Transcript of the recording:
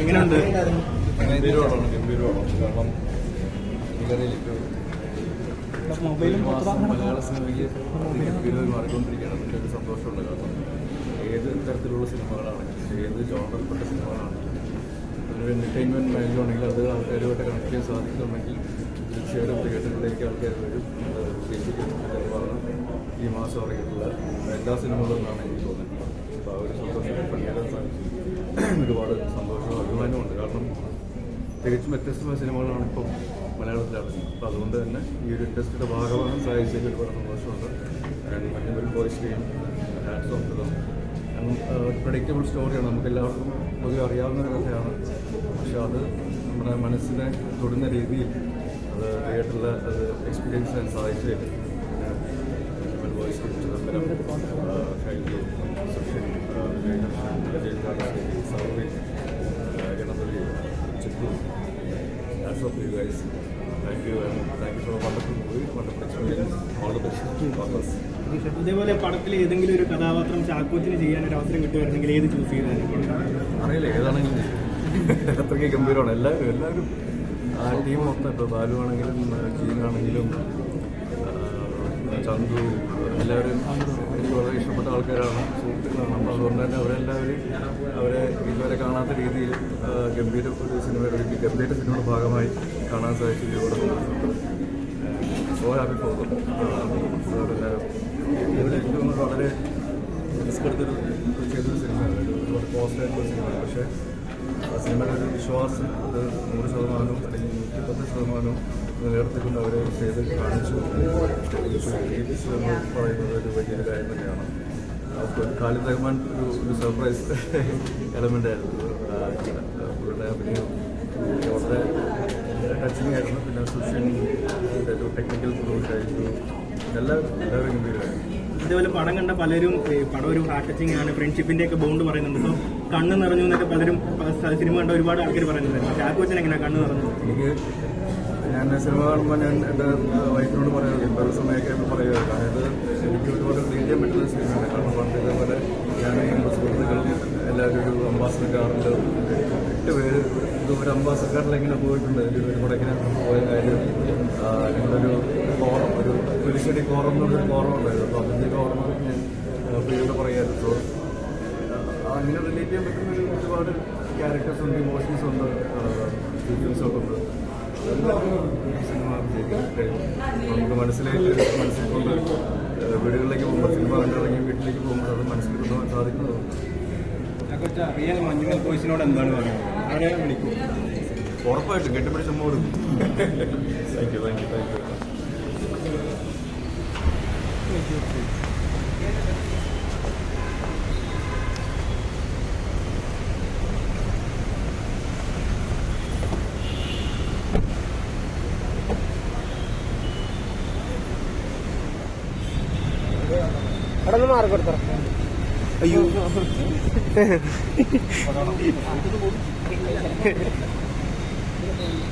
എങ്ങനെയുണ്ട്? ഗംഭീരമാണ്? ഗംഭീരമാണ്? കാരണം എനിക്കറിയില്ല മൊബൈലും മലയാള സിനിമയ്ക്ക് ഗംഭീരമായി മാറിക്കൊണ്ടിരിക്കുകയാണ്. അതിന്റെ ഒരു സന്തോഷമുണ്ട്. കാരണം ഏത് തരത്തിലുള്ള സിനിമകളാണ് ഏത് ജോണറിൽപ്പെട്ട സിനിമകളാണ് ഒരു എന്റർടൈൻമെന്റ് മേഖലയാണെങ്കിൽ അത് ആൾക്കാരുമായിട്ട് കണക്ട് ചെയ്യാൻ സാധിക്കുന്നുണ്ടെങ്കിൽ തീർച്ചയായിട്ടും തിയേറ്ററിലേക്ക് ആൾക്കാർ വരും. ഉദ്ദേശിക്കുന്നു. ഈ മാസം ഇറങ്ങിയിട്ടുള്ള എല്ലാ സിനിമകളും എന്നാണ് എനിക്ക് തോന്നുന്നത് അപ്പോൾ ആ ഒരു സന്തോഷം പണിയാൻ സാധിച്ചു ഒരുപാട് അഭിമാനമുണ്ട് കാരണം തികച്ചും വ്യത്യസ്തമായ സിനിമകളാണ് ഇപ്പോൾ മലയാളത്തിലാണ് അപ്പോൾ അതുകൊണ്ട് തന്നെ ഈ ഒരു ഇൻഡസ്ട്രിയുടെ ഭാഗമാണ് സാധിച്ചതിൽ ഒരുപാട് സന്തോഷമുണ്ട്. ആൻഡ് മഞ്ഞുമൽ ഹാൻഡ്സ് ഓഫ് ഒരു പ്രഡിക്റ്റബിൾ സ്റ്റോറിയാണ് നമുക്ക് എല്ലാവർക്കും പൊതുവെ അറിയാവുന്ന ഒരു കഥയാണ്. പക്ഷെ അത് നമ്മുടെ മനസ്സിനെ തൊടുന്ന രീതിയിൽ അത് തിയേറ്ററിൽ അത് എക്സ്പീരിയൻസ് ചെയ്യാൻ സാധിച്ചതിൽ Chidambaram Shaiju Sushin Chithu That's all for you guys. Thank you and thank you for a wonderful movie, wonderful experience. All the best God bless. ഇതേപോലെ പടത്തിൽ ഏതെങ്കിലും ഒരു കഥാപാത്രം ചാക്കോച്ചിന് ചെയ്യാൻ ഒരു അവസരം കിട്ടുമായിരുന്നെങ്കിൽ ഏത് ചൂസ് ചെയ്തായിരുന്നു അറിയില്ല ഏതാണെങ്കിലും അത്രയ്ക്ക് ഗംഭീരമാണ് എല്ലാവരും എല്ലാവരും ആ ടീം മൊത്തം ഇപ്പോൾ ബാലു ആണെങ്കിലും ജീനാണെങ്കിലും ചന്തു എല്ലാവരും എനിക്ക് വളരെ ഇഷ്ടപ്പെട്ട ആൾക്കാരാണ് സുഹൃത്തുക്കളാണ്. അപ്പോൾ അതുകൊണ്ട് തന്നെ അവരെല്ലാവരും അവരെ ഇതുവരെ കാണാത്ത രീതിയിൽ ഗംഭീര ഒരു സിനിമയുടെ ഒരു ഗംഭീര സിനിമയുടെ ഭാഗമായി കാണാൻ സാധിച്ചു ഇവിടെ സോ ഹാപ്പി ഫോർ ഇതിൽ എനിക്ക് തോന്നുന്നത് വളരെ റിസ്ക് എടുത്തൊരു ചെയ്തൊരു സിനിമയാണ്. ഒരു ആയിട്ടുള്ള സിനിമയാണ്. പക്ഷേ സിനിമയുടെ ഒരു വിശ്വാസം അത് നൂറ് ശതമാനവും അല്ലെങ്കിൽ നൂറ്റിപ്പത്ത് ശതമാനവും നിലനിർത്തിക്കൊണ്ട് അവരെ ചെയ്ത് കാണിച്ചു. എന്ന് പറയുന്നത് ഒരു വലിയൊരു കാര്യം തന്നെയാണ്. അപ്പോൾ ഖാലിദ് റഹ്മാൻ ഒരു ഒരു സർപ്രൈസ് എലമെന്റ് ആയിരുന്നു. അഭിനയം വളരെ ടച്ചിങ് ആയിരുന്നു. പിന്നെ സുഷിൻ ഒരു ടെക്നിക്കൽ എല്ലാവരും ഗംഭീരമായിരുന്നു ഇതേപോലെ പടം കണ്ട പലരും പടം ഒരു ഹാർട്ട് ആണ് ഫ്രണ്ട്ഷിപ്പിന്റെ ഒക്കെ ബോണ്ട് പറയുന്നുണ്ട്. ഇപ്പോൾ കണ്ണ് നിറഞ്ഞു എന്നൊക്കെ പലരും സിനിമ കണ്ട ഒരുപാട് ആൾക്കാർ പറയുന്നുണ്ട്. ചാക്കോച്ചൻ എങ്ങനെ കണ്ണ് നിറഞ്ഞു ഞാൻ സിനിമ കാണുമ്പോൾ ഞാൻ എന്റെ വൈഫിനോട് പറയുന്നത് ഇപ്പോൾ സമയമൊക്കെ പറയുക. അതായത് എനിക്ക് ഒരുപാട് ചെയ്യാൻ പറ്റുന്ന സിനിമയാണ് കാരണം പണ്ട് ഇതേപോലെ ഞാൻ എന്റെ സുഹൃത്തുക്കളും എല്ലാവരും ഒരു അംബാസഡർ കാറിന്റെ എട്ട് പേര് ഒരു അംബാസഡർ കാറിൽ എങ്ങനെ പോയിട്ടുണ്ട് ഒരു പേര് കൂടെ പോയ കാര്യം ഒരു പുലിശ്ശേരി ഒരു എന്നൊരു ഉണ്ടായിരുന്നു. അപ്പോൾ അതിന്റെ ഓർമ്മ ഞാൻ പ്രിയോട് പറയായിരുന്നു. സോ അങ്ങനെ റിലേറ്റ് ചെയ്യാൻ പറ്റുന്ന ഒരു ഒരുപാട് ക്യാരക്ടേഴ്സ് ഉണ്ട് ഇമോഷൻസ് ഉണ്ട് ഫീലിങ്സൊക്കെ ഉണ്ട്. സിനിമ. നമുക്ക് മനസ്സിലായിട്ട് മനസ്സിൽ കൊണ്ട് വീടുകളിലേക്ക് പോകുമ്പോൾ സിനിമ കണ്ടിറങ്ങി വീട്ടിലേക്ക് പോകുമ്പോൾ അത് മനസ്സിൽ കൊണ്ടുപോകാൻ സാധിക്കുന്നു റിയൽ മഞ്ഞുമൽ ബോയ്സിനോട് എന്താണ് പറയുന്നത് അവരെ വിളിക്കും? ഉറപ്പായിട്ടും കെട്ടിപ്പിടിച്ച് അമ്മ കൊടുക്കും thank you thank you thank you അവിടെ നിന്ന് മാറി കൊടുത്തോ. അയ്യോ.